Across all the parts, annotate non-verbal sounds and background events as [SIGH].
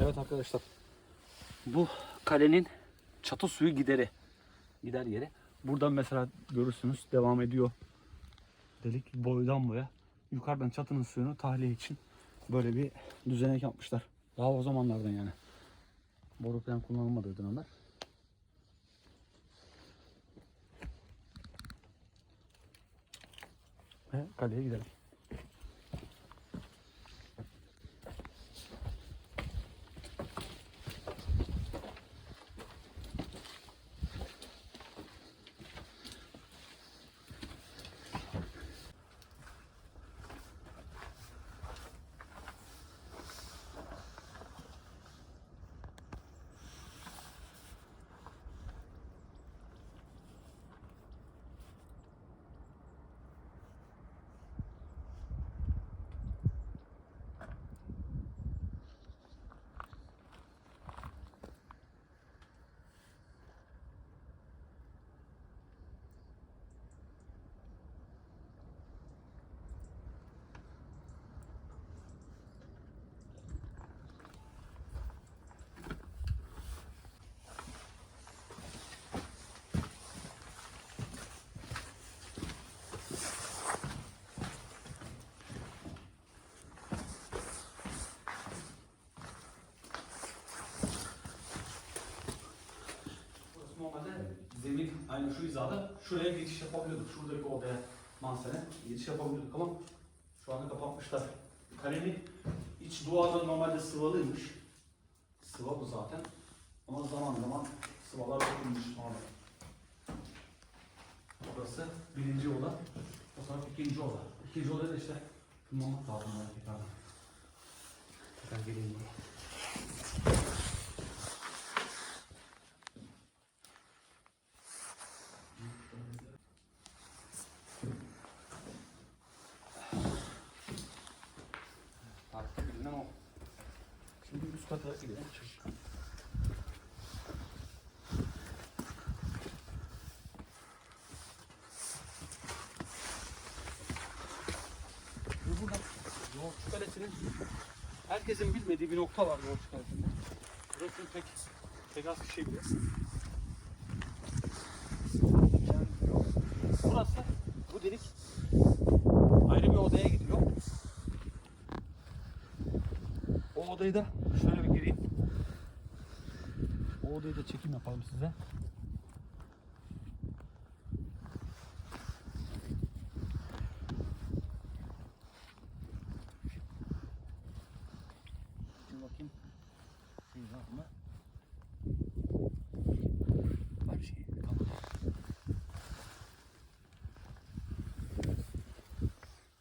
Evet arkadaşlar. Bu kalenin çatı suyu gideri. Gider yeri. Buradan mesela görürsünüz devam ediyor. Delik boydan boya. Yukarıdan çatının suyunu tahliye için böyle bir düzenek yapmışlar. Daha o zamanlardan yani. Boru falan kullanılmadığı dönemler. Ve kaleye gidelim. Burası normalde aynı şu hizada şuraya geçiş yapabiliyorduk. Şuradaki odaya mansene geçiş yapabiliyorduk ama şu anda kapatmışlar. Kalenin iç duvarda normalde sıvalıymış. Sıva bu zaten. Ama zaman zaman sıvalar dokunmuş sonra. Burası birinci oda. O sonra ikinci oda. İkinci odada da işte tırmanmak lazım tekrardan. Burada Yoğurtçu Kalesi'nin herkesin bilmediği bir nokta var Yoğurtçu Kalesi'nde. Burası pek, pek az kişi. Yani burası, bu delik ayrı bir odaya gidiyor. O odayı da şöyle bir gireyim. O odayı da çekim yapalım size. Şimdi bakayım. Şey var mı? Var şey. Tamam.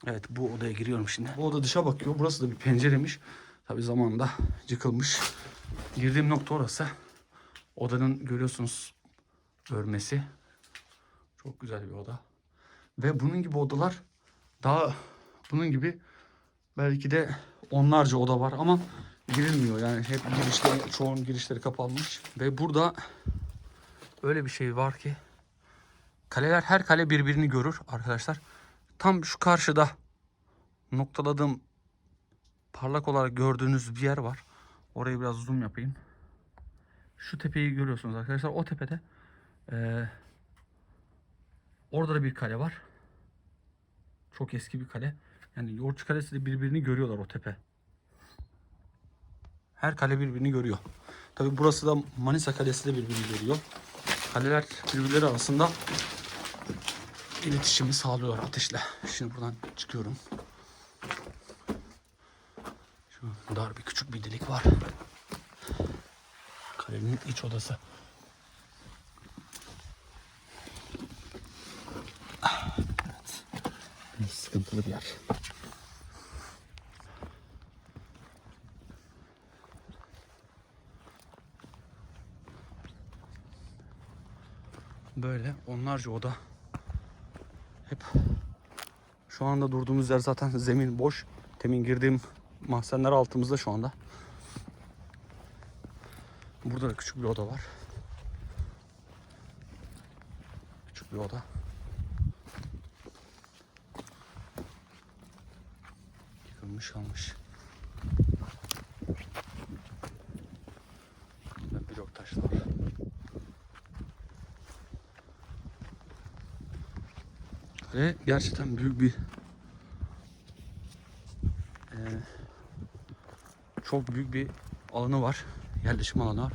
Evet bu odaya giriyorum şimdi. Bu oda dışa bakıyor. Burası da bir penceremiş. Tabi zamanında yıkılmış. Girdiğim nokta orası. Odanın görüyorsunuz örmesi. Çok güzel bir oda. Ve bunun gibi odalar daha bunun gibi belki de onlarca oda var ama girilmiyor. Yani hep girişleri, çoğun girişleri kapanmış. Ve burada öyle bir şey var ki kaleler her kale birbirini görür arkadaşlar. Tam şu karşıda noktaladığım parlak olarak gördüğünüz bir yer var. Orayı biraz zoom yapayım. Şu tepeyi görüyorsunuz arkadaşlar. O tepede eee, orada da bir kale var. Çok eski bir kale. Yani Yoğurtçu Kalesi de birbirini görüyorlar o tepe. Her kale birbirini görüyor. Tabi burası da Manisa Kalesi de birbirini görüyor. Kaleler birbirleri arasında iletişimi sağlıyorlar ateşle. Şimdi buradan çıkıyorum. Şu dar bir küçük bir delik var. Kalenin iç odası. Evet. Biraz sıkıntılı bir yer. Böyle onlarca oda. Hep şu anda durduğumuz yer zaten [LAUGHS] zemin boş. Temin girdiğim Mahzenler altımızda şu anda. Burada da küçük bir oda var. Küçük bir oda. Yıkılmış kalmış. Burada blok taşlar. Ve gerçekten büyük bir çok büyük bir alanı var. Yerleşim alanı var.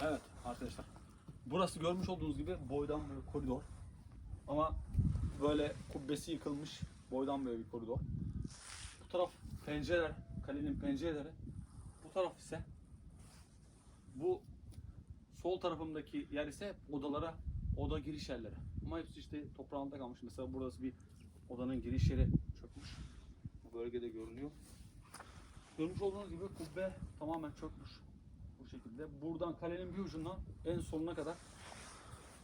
Evet arkadaşlar. Burası görmüş olduğunuz gibi boydan böyle koridor. Ama böyle kubbesi yıkılmış boydan böyle bir koridor. Bu taraf pencereler, kalenin pencereleri. Bu taraf ise bu sol tarafımdaki yer ise odalara, oda giriş yerleri. Ama hepsi işte toprağında kalmış. Mesela burası bir odanın giriş yeri çökmüş. Bu bölgede görünüyor. Görmüş olduğunuz gibi kubbe tamamen çökmüş. Şekilde. Buradan kalenin bir ucundan en sonuna kadar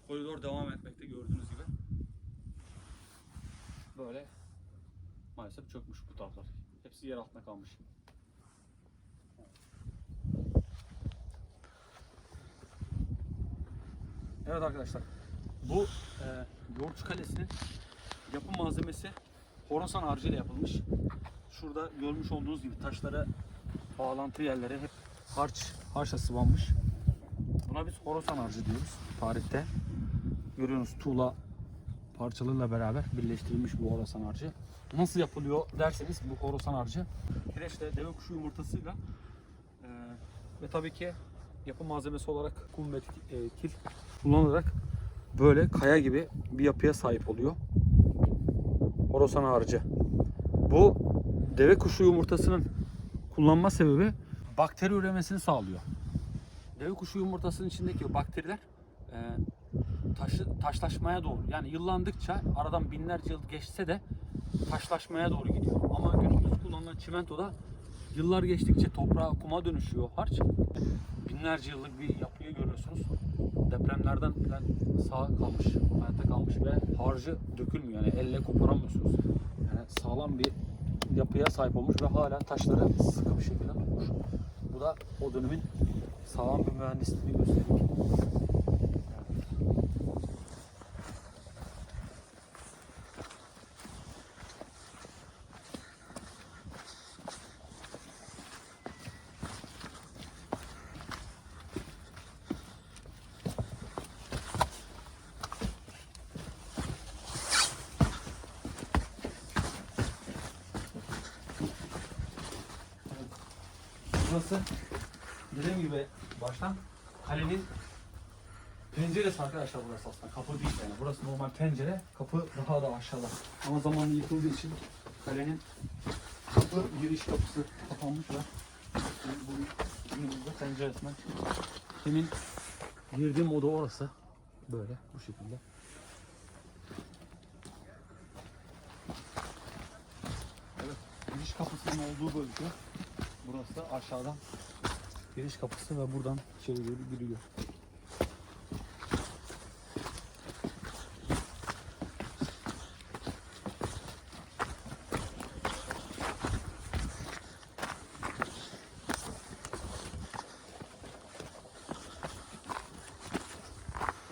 koridor devam etmekte gördüğünüz gibi. Böyle maalesef çökmüş bu taraflar. Hepsi yer altında kalmış. Evet arkadaşlar. Bu e, Yoğurtçu Kalesi'nin yapım malzemesi Horasan harcıyla yapılmış. Şurada görmüş olduğunuz gibi taşlara bağlantı yerlere hep harç, harçla sıvanmış. Buna biz Horasan harcı diyoruz tarihte. Görüyorsunuz tuğla parçalarıyla beraber birleştirilmiş bu Horasan harcı. Nasıl yapılıyor derseniz bu Horasan harcı kireçle deve kuşu yumurtasıyla e, ve tabii ki yapı malzemesi olarak kum ve e, kil kullanılarak böyle kaya gibi bir yapıya sahip oluyor. Horasan harcı. Bu deve kuşu yumurtasının kullanma sebebi bakteri üremesini sağlıyor. Deve kuşu yumurtasının içindeki bakteriler e, taşı, taşlaşmaya doğru yani yıllandıkça aradan binlerce yıl geçse de taşlaşmaya doğru gidiyor. Ama günümüz kullanılan çimentoda yıllar geçtikçe toprağa kuma dönüşüyor harç. Binlerce yıllık bir yapıyı görüyorsunuz. Depremlerden falan sağ kalmış, hayatta kalmış ve harcı dökülmüyor. Yani elle koparamıyorsunuz. Yani sağlam bir yapıya sahip olmuş ve hala taşları sıkı bir şekilde tutmuş. Bu da o dönemin sağlam bir mühendisliğini gösteriyor. Burası dediğim gibi baştan kalenin penceresi arkadaşlar burası aslında. Kapı değil yani. Burası normal pencere. Kapı daha da aşağıda. Ama zamanla yıkıldığı için kalenin kapı giriş kapısı kapanmış ve günümüzde penceresinden Demin girdiğim oda orası. Böyle bu şekilde. Evet, giriş kapısının olduğu bölge Burası da aşağıdan giriş kapısı ve buradan içeri doğru giriyor.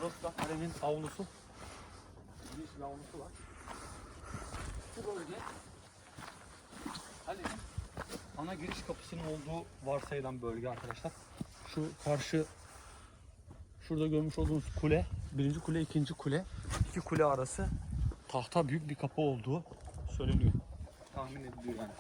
Burada kalenin avlusu. Geniş bir avlusu var. Bu bölge kalenin ana giriş kapısının olduğu varsayılan bölge arkadaşlar. Şu karşı şurada görmüş olduğunuz kule, birinci kule, ikinci kule, iki kule arası tahta büyük bir kapı olduğu söyleniyor. Tahmin ediliyor yani.